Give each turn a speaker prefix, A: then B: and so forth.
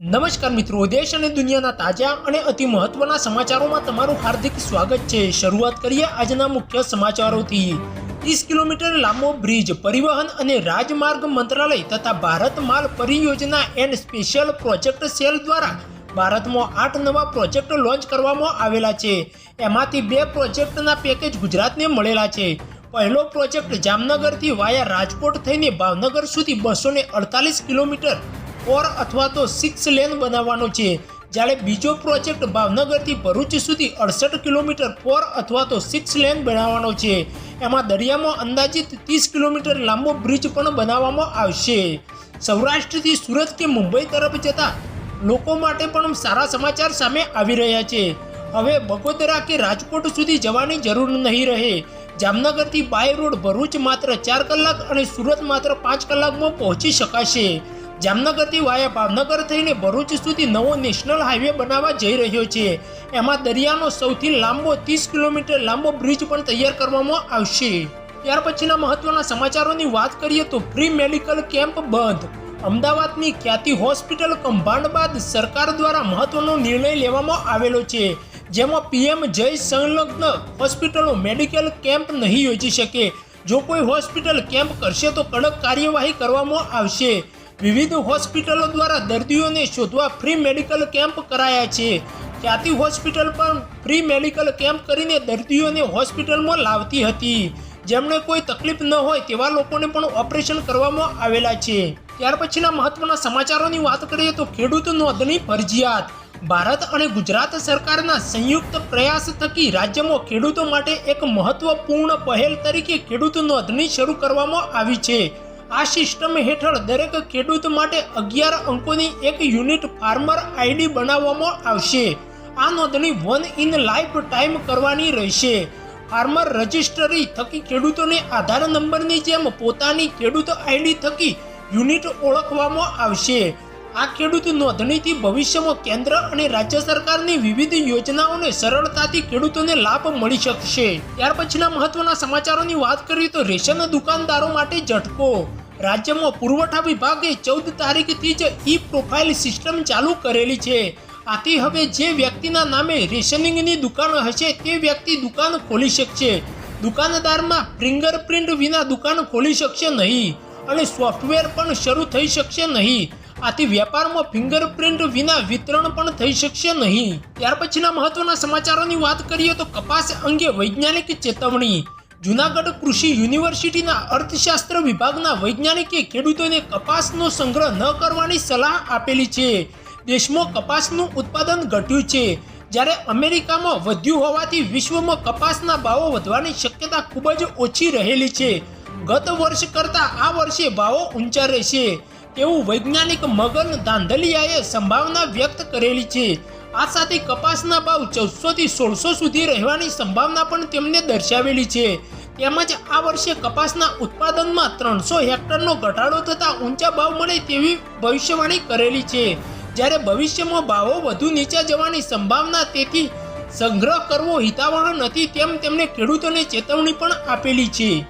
A: નમસ્કાર મિત્રો, દેશ અને દુનિયાના તાજા અને અતિ મહત્વના સમાચારોમાં તમારું હાર્દિક સ્વાગત છે. શરૂઆત કરીએ આજના મુખ્ય સમાચારોથી. ત્રીસ કિલોમીટર લાંબો બ્રિજ પરિવહન અને રાજમાર્ગ મંત્રાલય તથા ભારત માલ પરિયોજના એન્ડ સ્પેશિયલ પ્રોજેક્ટ સેલ દ્વારા ભારતમાં આઠ નવા પ્રોજેક્ટ લોન્ચ કરવામાં આવેલા છે. એમાંથી બે પ્રોજેક્ટના પેકેજ ગુજરાતને મળેલા છે. પહેલો પ્રોજેક્ટ જામનગરથી વાયા રાજકોટ થઈને ભાવનગર સુધી બસો અડતાલીસ કિલોમીટર ફોર અથવા તો સિક્સ લેન બનાવવાનો છે. જ્યારે બીજો પ્રોજેક્ટ ભાવનગરથી ભરૂચ સુધી અડસઠ કિલોમીટર ફોર અથવા તો સિક્સ લેન બનાવવાનો છે. એમાં દરિયામાં અંદાજિત ત્રીસ કિલોમીટર લાંબો બ્રિજ પણ બનાવવામાં આવશે. સૌરાષ્ટ્રથી સુરત કે મુંબઈ તરફ જતા લોકો માટે પણ સારા સમાચાર સામે આવી રહ્યા છે. હવે બગોદરા કે રાજકોટ સુધી જવાની જરૂર નહીં રહે. જામનગરથી બાય રોડ ભરૂચ માત્ર ચાર કલાક અને સુરત માત્ર પાંચ કલાકમાં પહોંચી શકાશે. જામનગરથી વાયા ભાવનગર થઈને ભરૂચ સુધી નવો નેશનલ હાઈવે બનાવવા જઈ રહ્યો છે. એમાં દરિયાનો સૌથી લાંબો ત્રીસ કિલોમીટર લાંબો બ્રિજ પણ તૈયાર કરવામાં આવશે. ત્યાર પછીના મહત્વના સમાચારોની વાત કરીએ તો ફ્રી મેડિકલ કેમ્પ બંધ. અમદાવાદની ખ્યાતિ હોસ્પિટલ કંભાંડ બાદ સરકાર દ્વારા મહત્વનો નિર્ણય લેવામાં આવેલો છે. જેમાં પીએમ જય સંલગ્ન હોસ્પિટલો મેડિકલ કેમ્પ નહીં યોજી શકે. જો કોઈ હોસ્પિટલ કેમ્પ કરશે તો કડક કાર્યવાહી કરવામાં આવશે. વિવિધ હોસ્પિટલો દ્વારા દર્દીઓને શોધવા ફ્રી મેડિકલ કેમ્પ કરાયા છે. ખ્યાતિ હોસ્પિટલ પણ ફ્રી મેડિકલ કેમ્પ કરીને દર્દીઓને હોસ્પિટલમાં લાવતી હતી. જેમણે કોઈ તકલીફ ન હોય તેવા લોકોને પણ ઓપરેશન કરવામાં આવેલા છે. ત્યાર પછીના મહત્વના સમાચારોની વાત કરીએ તો ખેડૂત નોંધણી ફરજિયાત. ભારત અને ગુજરાત સરકારના સંયુક્ત પ્રયાસ થકી રાજ્યમાં ખેડૂતો માટે એક મહત્વપૂર્ણ પહેલ તરીકે ખેડૂત નોંધણી શરૂ કરવામાં આવી છે. આ સિસ્ટમ હેઠળ દરેક ખેડૂત માટે અગિયાર અંકોની એક યુનિટ ફાર્મર આઈડી બનાવવામાં આવશે. આ નોંધણી વન ઇન લાઈફ ટાઈમ કરવાની રહેશે. ફાર્મર રજિસ્ટરી થકી ખેડૂતોને આધાર નંબરની જેમ પોતાની ખેડૂત આઈડી થકી યુનિટ ઓળખવામાં આવશે. આ ખેડૂત નોંધણીથી ભવિષ્યમાં કેન્દ્ર અને રાજ્ય સરકારની વિવિધ યોજનાઓને સરળતાથી ખેડૂતોને લાભ મળી શકશે. ત્યાર પછીના મહત્વના સમાચારોની વાત કરીએ તો રેશન દુકાનદારો માટે ઝટકો. રાજ્યમાં પુરવઠા વિભાગે ચૌદ તારીખથી જ ઈ પ્રોફાઇલ સિસ્ટમ ચાલુ કરેલી છે. આથી હવે જે વ્યક્તિના નામે રેશનિંગની દુકાન હશે તે વ્યક્તિ દુકાન ખોલી શકશે. દુકાનદારમાં ફિંગરપ્રિન્ટ વિના દુકાન ખોલી શકશે નહીં અને સોફ્ટવેર પણ શરૂ થઈ શકશે નહીં. આથી વેપારમાં ફિંગરપ્રિન્ટ વિના વિતરણ પણ થઈ શકશે નહીં. ત્યાર પછીના મહત્વના સમાચારોની વાત કરીએ તો કપાસ અંગે વૈજ્ઞાનિક ચેતવણી. જુનાગઢ કૃષિ યુનિવર્સિટીના અર્થશાસ્ત્ર વિભાગના વૈજ્ઞાનિકે ખેડૂતોને કપાસનો સંગ્રહ ન કરવાની સલાહ આપેલી છે. દેશમાં કપાસનું ઉત્પાદન ઘટ્યું છે. જ્યારે અમેરિકામાં વધ્યું હોવાથી વિશ્વમાં કપાસના ભાવો વધવાની શક્યતા ખૂબ જ ઓછી રહેલી છે. ગત વર્ષ કરતાં આ વર્ષે ભાવો ઊંચા રહેશે. તેવું વૈજ્ઞાનિક મગન ધાંધલિયાએ સંભાવના વ્યક્ત કરેલી છે. આ સાથે કપાસના ભાવ ચૌદસોથી સોળસો સુધી રહેવાની સંભાવના પણ તેમને દર્શાવેલી છે. તેમજ આ વર્ષે કપાસના ઉત્પાદનમાં ત્રણસો હેક્ટરનો ઘટાડો થતાં ઊંચા ભાવ મળે તેવી ભવિષ્યવાણી કરેલી છે. જ્યારે ભવિષ્યમાં ભાવો વધુ નીચા જવાની સંભાવના તેથી સંગ્રહ કરવો હિતાવહ નથી તેમ તેમણે ખેડૂતોને ચેતવણી પણ આપેલી છે.